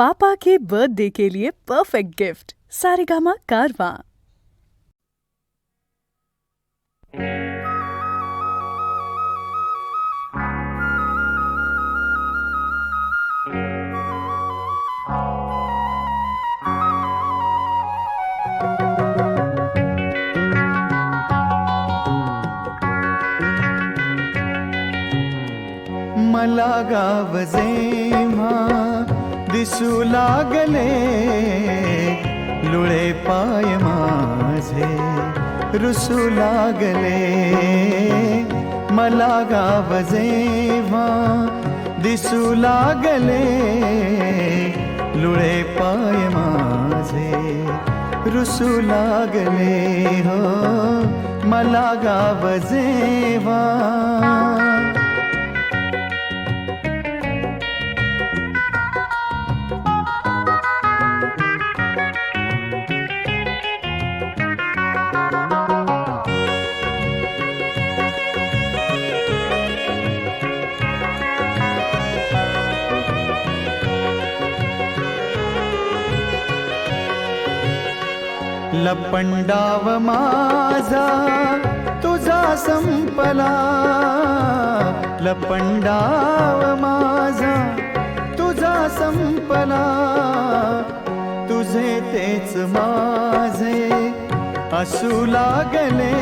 पापा के birthday के लिए perfect gift Saregama कारवा मला गाव जेव्हा दिसू लागले. लुळे पाय माझे रुसू लागले. मला गाव जेव्हा दिसू लागले. लुळे पाय माझे रुसू लागले. हो मला गाव जेव्हा लपंडाव माझा तुझा संपला. लपंडाव माझा तुझा संपला. तुझे तेच माझे असू लागले.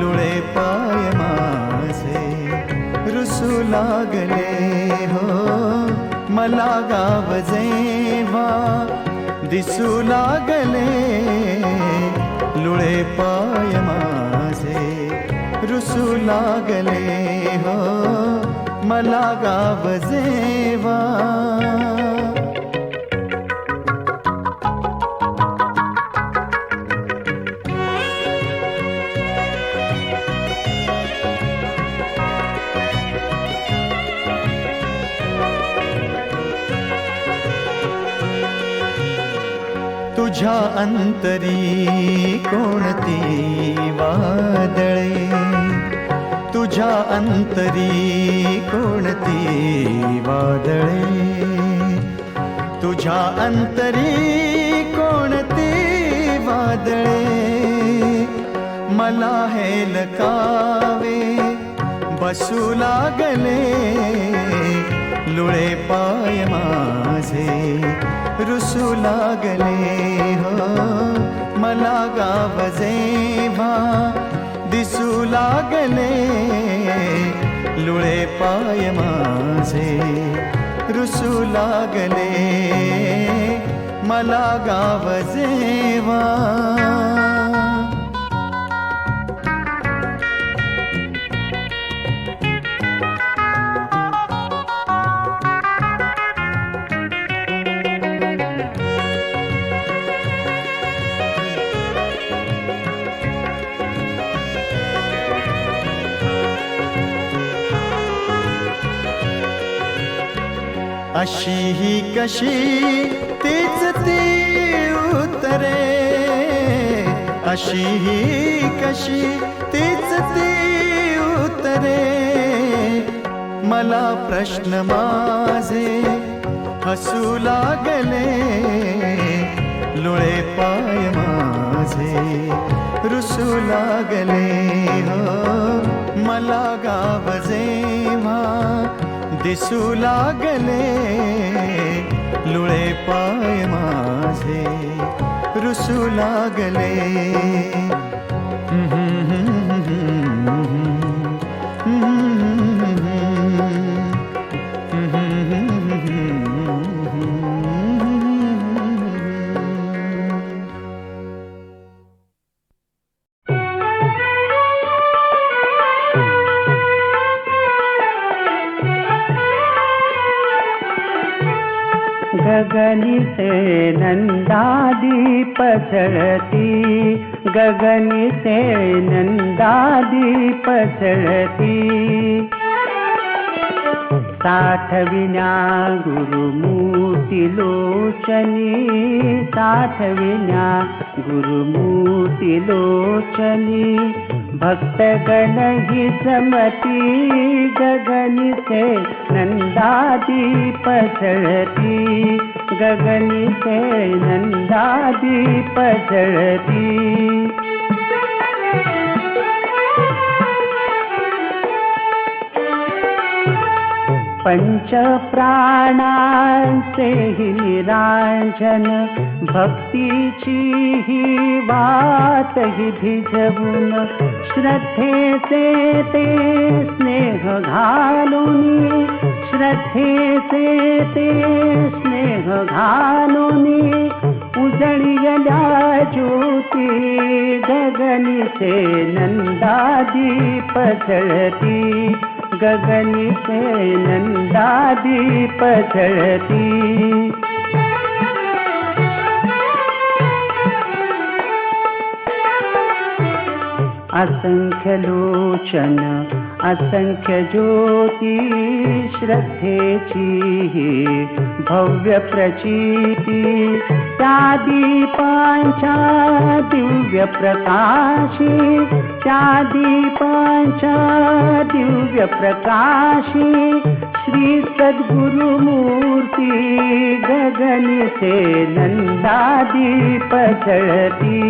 लुळे पाय माझे रुसू लागले हो. मला गाव जेव्हा दिसू लागले लुळे पाय माझे रुसू लागले हो मला गाव जेवा. माझ्या अंतरी कोणती वादळे? तुझ्या अंतरी कोणती वादळे? तुझ्या अंतरी कोणती वादळे? मला हेलकावे बसू लागले लुळे पाय माझे. रुसू लागले हो मला गाव जेव्हा दिसू लागले लुळे पाय माझे रुसू लागले मला गाव अशी ही कशी? तीच ती उतरे अशी ही कशी? तीच ती उतरे मला प्रश्न माझे हसू लागले. लुळे पाय माझे रुसू लागले. हो मला गाव दिसू लागले. लुळे पाय माझे रुसू लागले. गगनी से नंदादीप चढ़ती गगनी से साठविना गुरुमूर्ती लोचनी साठविना गुरुमूर्ती लोचनी भक्तगण ही समती गगनिसे नंदादीप जळती गगनिसे नंदादीप जळती पंच प्राणांचे हि निरांजन भक्तीची ही वात ही भिजवून श्रद्धे से ते स्नेह गालोनि श्रद्धे से स्नेह गालो उजि गगन पचलति गगनी नन्दाी पचलति असङ्ख्यलोचन असङ्ख्यज्योती श्रद्धे चीः भव्यप्रचिति चादीपाञ्चादिव्यप्रकाशी चादीपाञ्चा दिव्यप्रकाशी श्रीसद्गुरुमूर्ति गगनसे नन्दादि पचलति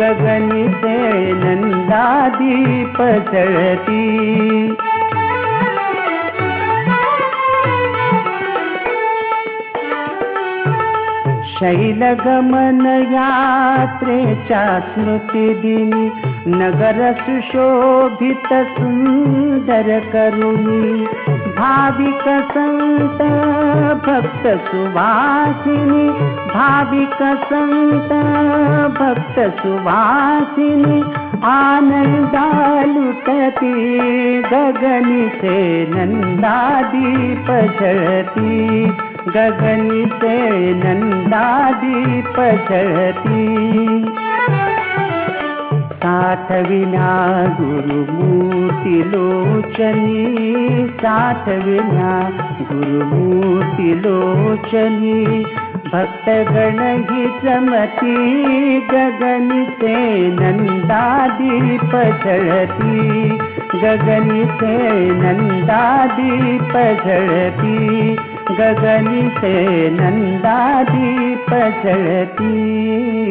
गगनि देनन्दादिपचलति शैलगमनयात्रे चा स्मृतिदिनी नगरसुशोभितर करोमि भाविक संत भक्त सुवासिनी भाविक संत भक्त सुवासिनी आनंदा लुटती गगनिसे नंदादीप गगनि गगनिसे नंदादीप जळती साथ विना गुरुभूति लोचनि साथ विना गुरुभूति लोचनी भक्तगणगीतमति गगनिते नन्दादीप प्रझति गगनि नन्दादि प्रझति गगनिते नन्दादीप प्रझति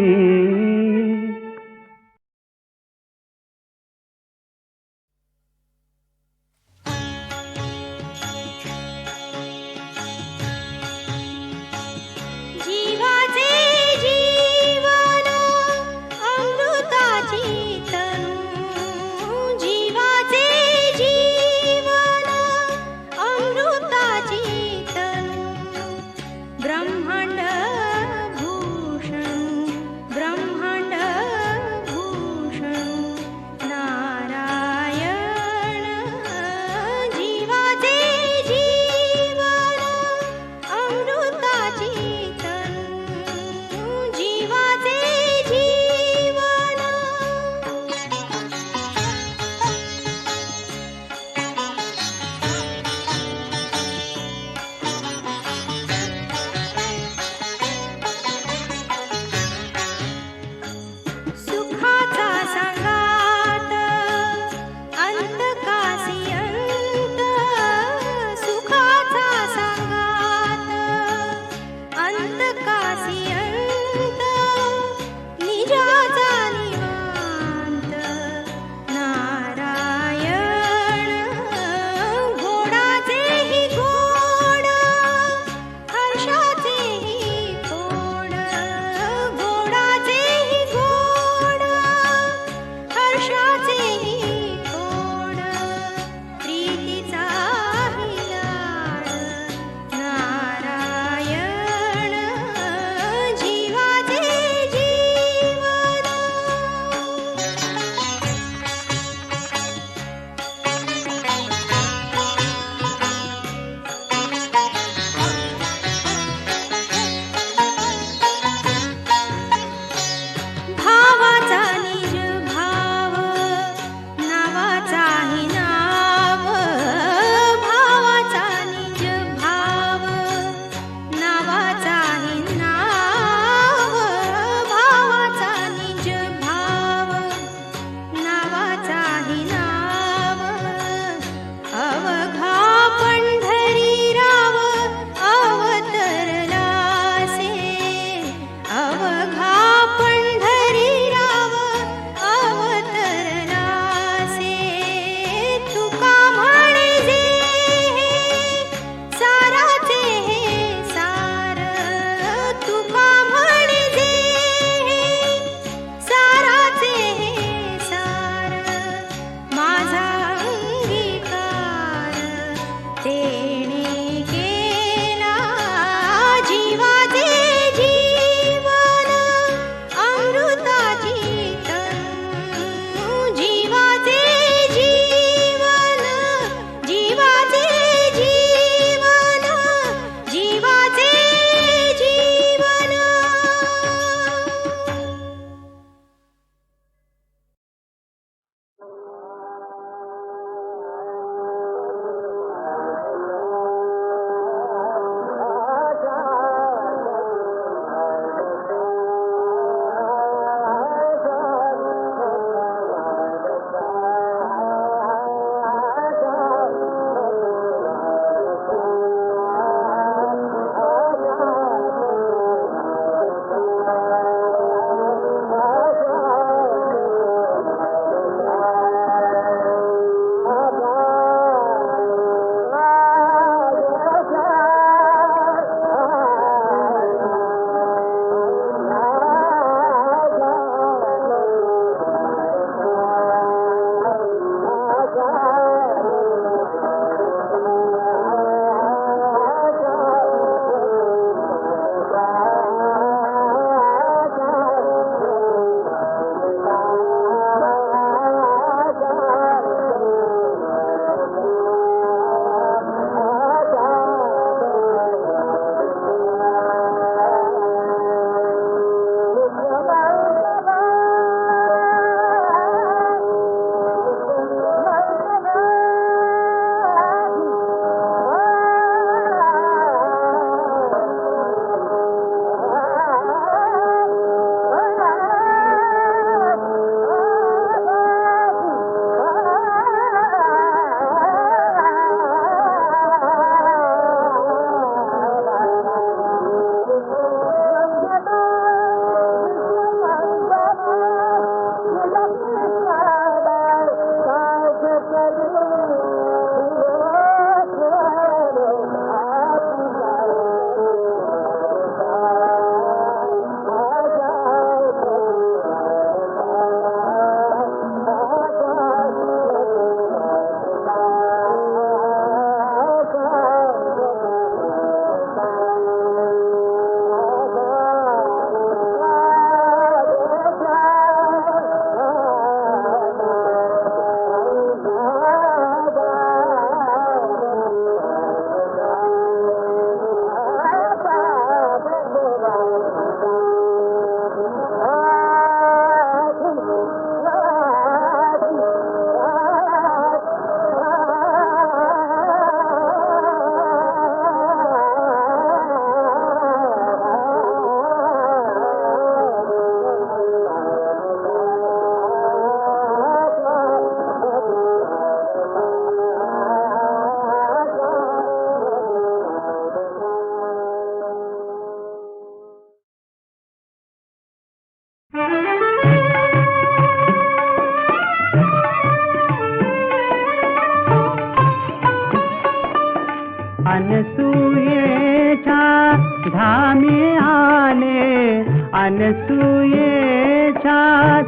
धामी आले अनसुयेच्या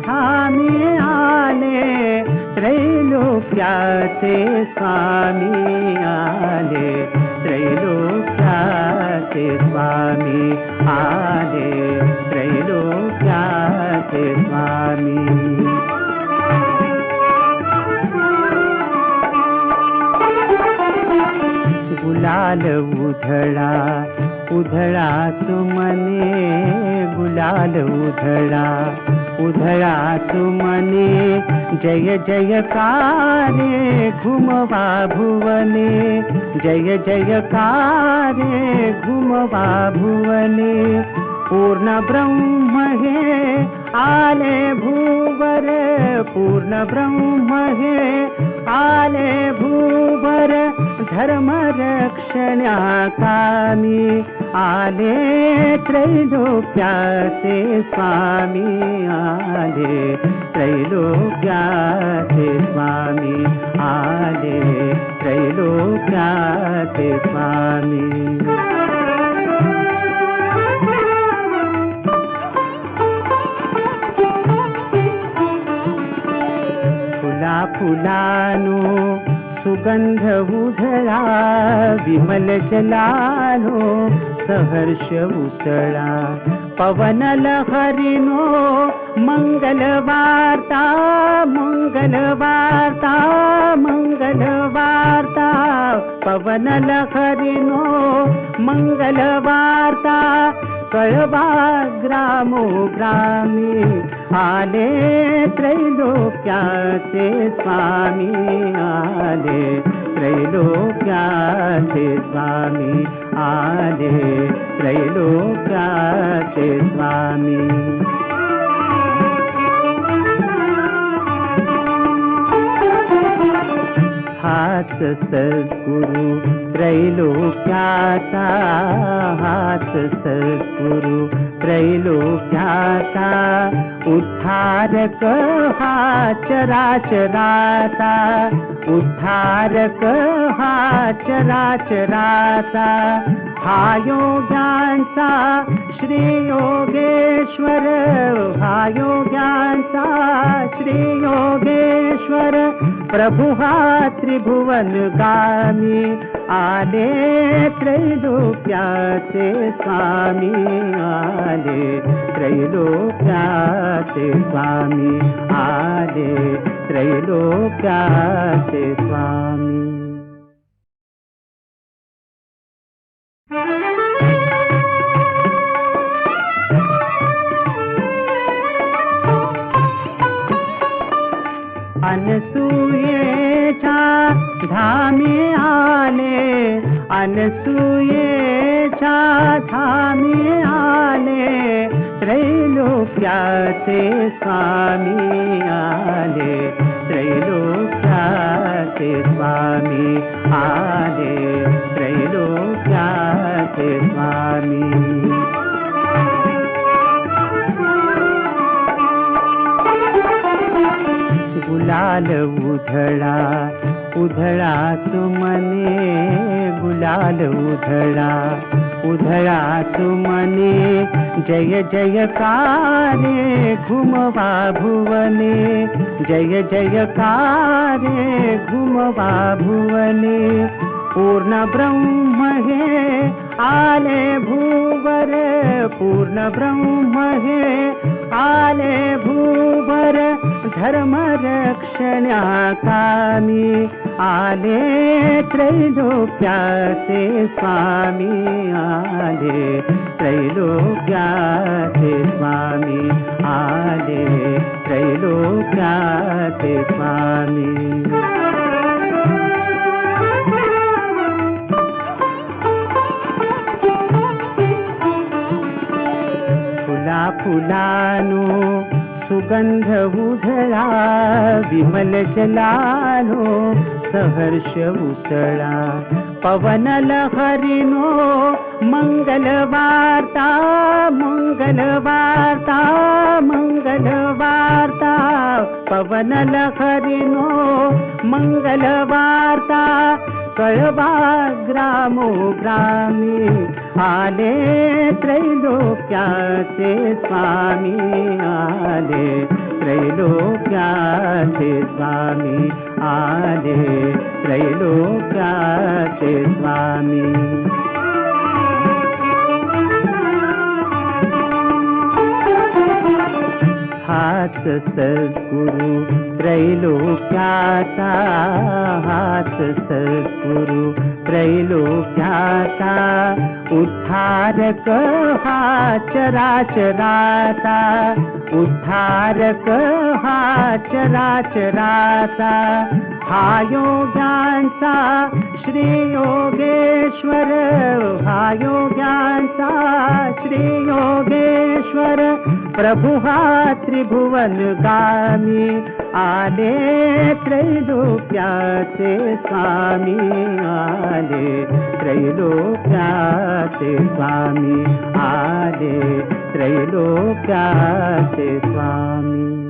धामी आले त्रैलोक्याचे स्वामी आले त्रैलोक्याचे स्वामी आले त्रैलोक्याचे स्वामी. गुलाल उधळा उधळा सुमने गुलाल उधळा। उधळा सुमने जय जयकारे घुमवा भुवने। जय जयकारे घुमवा भुवने। पूर्ण ब्रह्म हे आले भूवर पूर्ण ब्रह्म हे आले भूवर धर्म रक्षण्या कामी आले त्रैलोक्याचे स्वामी आले त्रैलोक्याचे स्वामी. फुलानो सुगंध उधळा विमल जलानो सहर्ष उसळा. पवन लहरीनो मंगल वार्ता मंगल वार्ता मंगल वार्ता. पवन लहरीनो मंगल वार्ता कळवा ग्रामो ग्रामी आले त्रैलोक्याचे स्वामी आले त्रैलोक्याचे स्वामी आले त्रैलोक्याचे स्वामी. हाच सद्गुरु त्रैलोक्याचा हाच सद्गुरु त्रैलोक्याचा उद्धारक हा चराचराचा उद्धारक हा चराचराचा हा योग्यांचा श्री योगेश्वर हा योग्यांचा श्री योगेश्वर प्रभु हा त्रिभुवन गामी आले त्रैलोक्याचे स्वामी आले त्रैलोक्याचे स्वामी आले त्रैलोक्याचे स्वामी. अनसुयेच्या धामी आले त्रैलोक्याचे स्वामी आले त्रैलोक्याचे स्वामी आले त्रैलोक्याचे स्वामी। गुलाल उधळा उधळा सुमने गुलाल उधळा। उधळा सुमने जय जयकारे घुमवा भुवने। जय जयकारे घुमवा भुवने। पूर्ण ब्रह्म हे आले भूवर। पूर्ण ब्रह्म हे आले भूवर। धर्म रक्षण्या कामी आले त्रैलोक्याचे स्वामी आले त्रैलोक्याचे स्वामी आले त्रैलोक्याचे स्वामी. फुला फुलानो सुगंध उधळा विमल जलानो सहर्ष उसळा पवन लहरीनो मंगल वार्ता मंगल वार्ता मंगल वार्ता पवन लहरीनो मंगल वार्ता कळवा ग्रामो ग्रामी आले त्रैलोक्याचे स्वामी आले त्रैलोक्याचे स्वामी। आले त्रैलोक्याचे स्वामी. हाच सद्गुरु त्रैलोक्याचा हाच सद्गुरु त्रैलोक्याचा उद्धारक हा चराचराचा उद्धारक हा चराचराचा हा योग्यांचा श्री योगेश्वर हा योग्यांचा श्री योगेश्वर प्रभु त्रिभुवन गामी आले त्रैलोक्याचे स्वामी आले त्रैलोक्याचे स्वामी आले त्रैलोक्याचे स्वामी।